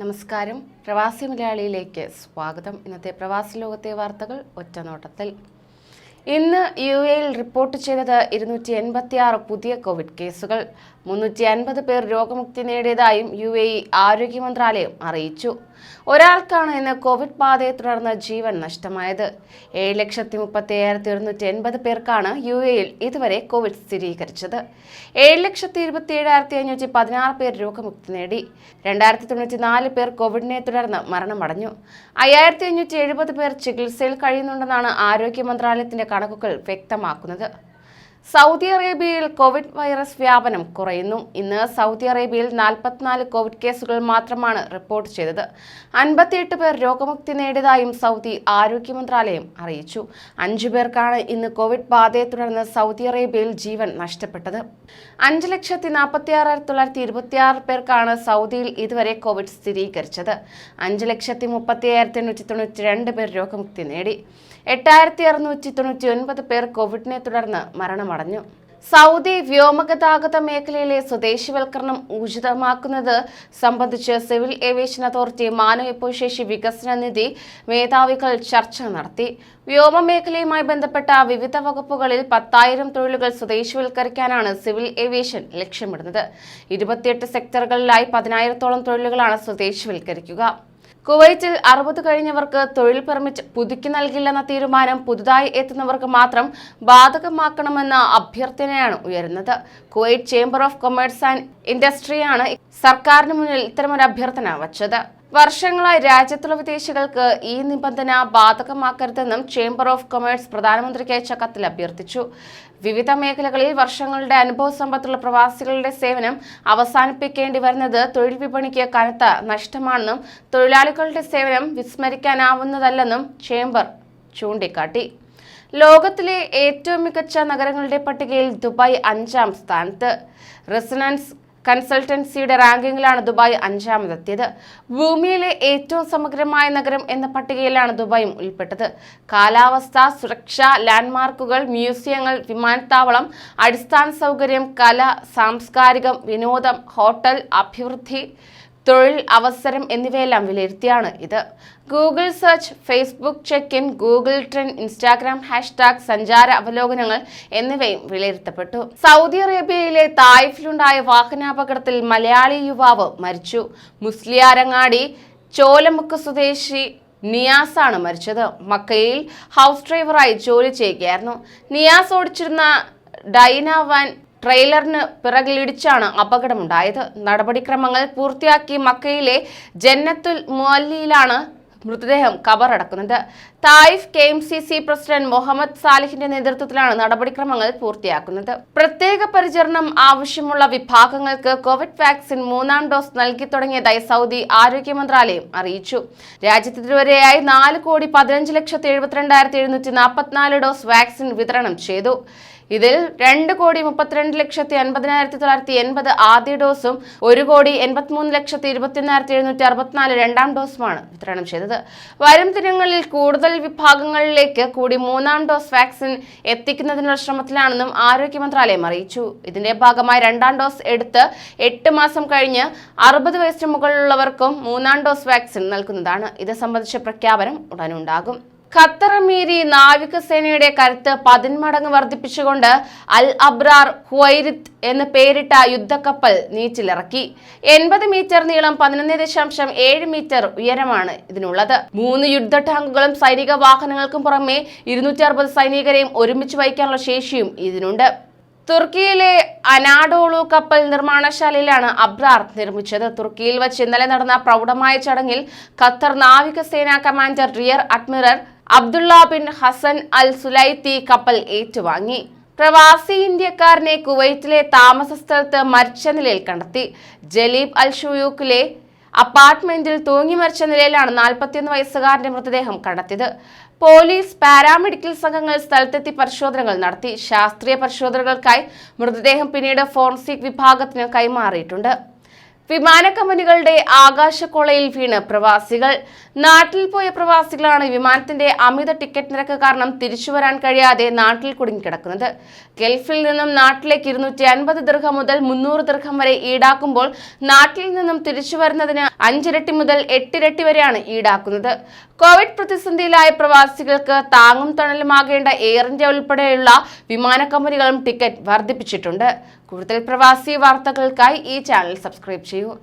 നമസ്കാരം. പ്രവാസി മലയാളിയിലേക്ക് സ്വാഗതം. ഇന്നത്തെ പ്രവാസി ലോകത്തെ വാർത്തകൾ ഒറ്റനോട്ടത്തിൽ. ഇന്ന് യു എയിൽ റിപ്പോർട്ട് ചെയ്തത് ഇരുന്നൂറ്റി എൺപത്തി ആറ് പുതിയ കോവിഡ് കേസുകൾ. മുന്നൂറ്റി അൻപത് പേർ രോഗമുക്തി നേടിയതായും യു എ ആരോഗ്യ മന്ത്രാലയം അറിയിച്ചു. ഒരാൾക്കാണ് ഇന്ന് കോവിഡ് ബാധയെ തുടർന്ന് ജീവൻ നഷ്ടമായത്. ഏഴ് ലക്ഷത്തി മുപ്പത്തി അയ്യായിരത്തി ഒരുന്നൂറ്റി എൺപത് പേർക്കാണ് യു എയിൽ ഇതുവരെ കോവിഡ് സ്ഥിരീകരിച്ചത്. ഏഴ് ലക്ഷത്തി ഇരുപത്തി ഏഴായിരത്തി അഞ്ഞൂറ്റി പതിനാറ് പേർ രോഗമുക്തി നേടി. രണ്ടായിരത്തി തൊണ്ണൂറ്റി നാല് പേർ കോവിഡിനെ തുടർന്ന് മരണമടഞ്ഞു. അയ്യായിരത്തി അഞ്ഞൂറ്റി എഴുപത് പേർ ചികിത്സയിൽ കഴിയുന്നുണ്ടെന്നാണ് ആരോഗ്യ മന്ത്രാലയത്തിന്റെ കണക്കുകൾ വ്യക്തമാക്കുന്നത്. സൗദി അറേബ്യയിൽ കോവിഡ് വൈറസ് വ്യാപനം കുറയുന്നു. ഇന്ന് സൗദി അറേബ്യയിൽ നാൽപ്പത്തിനാല് കോവിഡ് കേസുകൾ മാത്രമാണ് റിപ്പോർട്ട് ചെയ്തത്. അൻപത്തിയെട്ട് പേർ രോഗമുക്തി നേടിയതായും സൗദി ആരോഗ്യ മന്ത്രാലയം അറിയിച്ചു. അഞ്ചു പേർക്കാണ് ഇന്ന് കോവിഡ് ബാധയെ തുടർന്ന് സൗദി അറേബ്യയിൽ ജീവൻ നഷ്ടപ്പെട്ടത്. അഞ്ച് ലക്ഷത്തി നാൽപ്പത്തി തൊള്ളായിരത്തി ഇരുപത്തി ആറ് പേർക്കാണ് സൗദിയിൽ ഇതുവരെ കോവിഡ് സ്ഥിരീകരിച്ചത്. അഞ്ച് ലക്ഷത്തി മുപ്പത്തി അയ്യായിരത്തി എണ്ണൂറ്റി തൊണ്ണൂറ്റി രണ്ട് പേർ രോഗമുക്തി നേടി. എട്ടായിരത്തി അറുന്നൂറ്റി തൊണ്ണൂറ്റി ഒൻപത് പേർ കോവിഡിനെ തുടർന്ന് മരണമടഞ്ഞു. സൗദി വ്യോമഗതാഗത മേഖലയിലെ സ്വദേശിവൽക്കരണം ഊർജിതമാക്കുന്നത് സംബന്ധിച്ച് സിവിൽ ഏവിയേഷൻ അതോറിറ്റി മാനവ വിഭവശേഷി വികസന നിധി മേധാവികൾ ചർച്ച നടത്തി. വ്യോമ മേഖലയുമായി ബന്ധപ്പെട്ട വിവിധ വകുപ്പുകളിൽ പത്തായിരം തൊഴിലുകൾ സ്വദേശിവൽക്കരിക്കാനാണ് സിവിൽ ഏവിയേഷൻ ലക്ഷ്യമിടുന്നത്. ഇരുപത്തിയെട്ട് സെക്ടറുകളിലായി പതിനായിരത്തോളം തൊഴിലുകളാണ് സ്വദേശിവൽക്കരിക്കുക. കുവൈറ്റിൽ അറുപത് കഴിഞ്ഞവർക്ക് തൊഴിൽ പെർമിറ്റ് പുതുക്കി നൽകില്ലെന്ന തീരുമാനം പുതുതായി എത്തുന്നവർക്ക് മാത്രം ബാധകമാക്കണമെന്ന അഭ്യർത്ഥനയാണ് ഉയരുന്നത്. Kuwait chamber of commerce and ഇൻഡസ്ട്രിയാണ് സർക്കാരിന് മുന്നിൽ ഇത്തരമൊരു അഭ്യർത്ഥന വച്ചത്. വർഷങ്ങളായി രാജ്യത്തുള്ള വിദേശികൾക്ക് ഈ നിബന്ധന ബാധകമാക്കരുതെന്നും ചേംബർ ഓഫ് കൊമേഴ്സ് പ്രധാനമന്ത്രിക്ക് അയച്ച കത്തിൽ അഭ്യർത്ഥിച്ചു. വിവിധ മേഖലകളിൽ വർഷങ്ങളുടെ അനുഭവ സമ്പത്തുള്ള പ്രവാസികളുടെ സേവനം അവസാനിപ്പിക്കേണ്ടി വരുന്നത് തൊഴിൽ വിപണിക്ക് കനത്ത നഷ്ടമാണെന്നും തൊഴിലാളികളുടെ സേവനം വിസ്മരിക്കാനാവുന്നതല്ലെന്നും ചേംബർ ചൂണ്ടിക്കാട്ടി. ലോകത്തിലെ ഏറ്റവും മികച്ച നഗരങ്ങളുടെ പട്ടികയിൽ ദുബായ് അഞ്ചാം സ്ഥാനത്ത്. റെസിഡൻസ് കൺസൾട്ടൻസിയുടെ റാങ്കിങ്ങിലാണ് ദുബായ് അഞ്ചാമതെത്തിയത്. ഭൂമിയിലെ ഏറ്റവും സമഗ്രമായ നഗരം എന്ന പട്ടികയിലാണ് ദുബായും ഉൾപ്പെട്ടത്. കാലാവസ്ഥ സുരക്ഷ ലാൻഡ്മാർക്കുകൾ മ്യൂസിയങ്ങൾ വിമാനത്താവളം അടിസ്ഥാന സൗകര്യം കല സാംസ്കാരികം വിനോദം ഹോട്ടൽ അഭിവൃദ്ധി തൊഴിൽ അവസരം എന്നിവയെല്ലാം വിലയിരുത്തിയാണ് ഇത്. Google search Facebook check in Google trend Instagram hashtag സഞ്ചാര അവലോകനങ്ങൾ എന്നിവയും വിലയിരുത്തപ്പെട്ടു. സൗദി അറേബ്യയിലെ തായിഫിലുണ്ടായ വാഹനാപകടത്തിൽ മലയാളി യുവാവ് മരിച്ചു. മുസ്ലിയാരങ്ങാടി ചോലമുക്ക് സ്വദേശി നിയാസാണ് മരിച്ചത്. മക്കയിൽ ഹൗസ് ഡ്രൈവറായി ജോലി ചെയ്യുകയായിരുന്നു. നിയാസ് ഓടിച്ചിരുന്ന ഡൈന വാൻ ട്രെയിലറിന് പിറകിലിടിച്ചാണ് അപകടമുണ്ടായത്. നടപടിക്രമങ്ങൾ പൂർത്തിയാക്കി മക്കയിലെ ജന്നത്തുൽ മുഅല്ലിയിലാണ് മൃതദേഹം കബറടക്കുന്നത്. Taif K M C C president Muhammad സാലിഹിന്റെ നേതൃത്വത്തിലാണ് നടപടിക്രമങ്ങൾ പൂർത്തിയാക്കുന്നത്. പ്രത്യേക പരിചരണം ആവശ്യമുള്ള വിഭാഗങ്ങൾക്ക് കോവിഡ് വാക്സിൻ മൂന്നാം ഡോസ് നൽകി തുടങ്ങിയതായി സൗദി ആരോഗ്യ മന്ത്രാലയം അറിയിച്ചു. രാജ്യത്ത് ഇതുവരെയായി നാല് കോടി പതിനഞ്ച് ലക്ഷത്തി എഴുപത്തിരണ്ടായിരത്തി എഴുന്നൂറ്റി നാൽപ്പത്തിനാല് ഡോസ് വാക്സിൻ വിതരണം ചെയ്തു. ഇതിൽ രണ്ട് കോടി മുപ്പത്തിരണ്ട് ലക്ഷത്തി അൻപതിനായിരത്തി തൊള്ളായിരത്തി എൺപത് ആദ്യ ഡോസും ഒരു കോടി എൺപത്തിമൂന്ന് ലക്ഷത്തി ഇരുപത്തിയൊന്നായിരത്തി എഴുന്നൂറ്റി അറുപത്തിനാല് രണ്ടാം ഡോസുമാണ് വിതരണം ചെയ്തത്. വരും ദിനങ്ങളിൽ കൂടുതൽ വിഭാഗങ്ങളിലേക്ക് കൂടി മൂന്നാം ഡോസ് വാക്സിൻ എത്തിക്കുന്നതിനുള്ള ശ്രമത്തിലാണെന്നും ആരോഗ്യ മന്ത്രാലയം അറിയിച്ചു. ഇതിന്റെ ഭാഗമായി രണ്ടാം ഡോസ് എടുത്ത് എട്ട് മാസം കഴിഞ്ഞ് അറുപത് വയസ്സിന് മുകളിലുള്ളവർക്കും മൂന്നാം ഡോസ് വാക്സിൻ നൽകുന്നതാണ്. ഇത് സംബന്ധിച്ച പ്രഖ്യാപനം ഉടനുണ്ടാകും. ഖത്തർ അമീരി നാവികസേനയുടെ കരുത്ത് പതിന്മടങ്ങ് വർദ്ധിപ്പിച്ചുകൊണ്ട് അൽ അബ്രാർ ഹുവൈരിത് എന്ന് പേരിട്ട യുദ്ധക്കപ്പൽ നീച്ചിലിറക്കി എൺപത് മീറ്റർ നീളം പതിനൊന്ന് ദശാംശം ഏഴ് മീറ്റർ ഉയരമാണ് ഇതിനുള്ളത്. മൂന്ന് യുദ്ധ ടാങ്കുകളും സൈനിക വാഹനങ്ങൾക്കും പുറമെ ഇരുന്നൂറ്റി അറുപത് സൈനികരെയും ഒരുമിച്ച് വഹിക്കാനുള്ള ശേഷിയും ഇതിനുണ്ട്. തുർക്കിയിലെ അനാഡോളു കപ്പൽ നിർമ്മാണശാലയിലാണ് അബ്രാർ നിർമ്മിച്ചത്. തുർക്കിയിൽ വച്ച് ഇന്നലെ നടന്ന പ്രൗഢമായ ചടങ്ങിൽ ഖത്തർ നാവികസേന commander rear admiral Abdullah bin Hassan al Sulaiti കപ്പൽ ഏറ്റുവാങ്ങി. പ്രവാസി ഇന്ത്യക്കാരനെ കുവൈറ്റിലെ താമസ സ്ഥലത്ത് മരിച്ച നിലയിൽ കണ്ടെത്തി. ജലീബ് അൽ ഷുയൂക്കിലെ അപ്പാർട്ട്മെന്റിൽ തൂങ്ങി മരിച്ച നിലയിലാണ് നാൽപ്പത്തിയൊന്ന് വയസ്സുകാരന്റെ മൃതദേഹം കണ്ടെത്തിയത്. പോലീസ് പാരാമെഡിക്കൽ സംഘങ്ങൾ സ്ഥലത്തെത്തി പരിശോധനകൾ നടത്തി. ശാസ്ത്രീയ പരിശോധനകൾക്കായി മൃതദേഹം പിന്നീട് ഫോറൻസിക് വിഭാഗത്തിന് കൈമാറിയിട്ടുണ്ട്. വിമാന ആകാശക്കോളയിൽ വീണ് പ്രവാസികൾ. നാട്ടിൽ പോയ പ്രവാസികളാണ് വിമാനത്തിന്റെ അമിത ടിക്കറ്റ് നിരക്ക് കാരണം തിരിച്ചു വരാൻ കഴിയാതെ നാട്ടിൽ കുടുങ്ങിക്കിടക്കുന്നത്. ഗൾഫിൽ നിന്നും നാട്ടിലേക്ക് ഇരുന്നൂറ്റി അൻപത് ദീർഘം മുതൽ മുന്നൂറ് ദീർഘം വരെ ഈടാക്കുമ്പോൾ നാട്ടിൽ നിന്നും തിരിച്ചു വരുന്നതിന് അഞ്ചിരട്ടി മുതൽ എട്ടിരട്ടി വരെയാണ് ഈടാക്കുന്നത്. കോവിഡ് പ്രതിസന്ധിയിലായ പ്രവാസികൾക്ക് താങ്ങും തണലുമാകേണ്ട എയർ ഇന്ത്യ ഉൾപ്പെടെയുള്ള വിമാന കമ്പനികളും ടിക്കറ്റ് വർദ്ധിപ്പിച്ചിട്ടുണ്ട്. കൂടുതൽ പ്രവാസി വാർത്തകൾക്കായി ഈ ചാനൽ സബ്സ്ക്രൈബ് 没有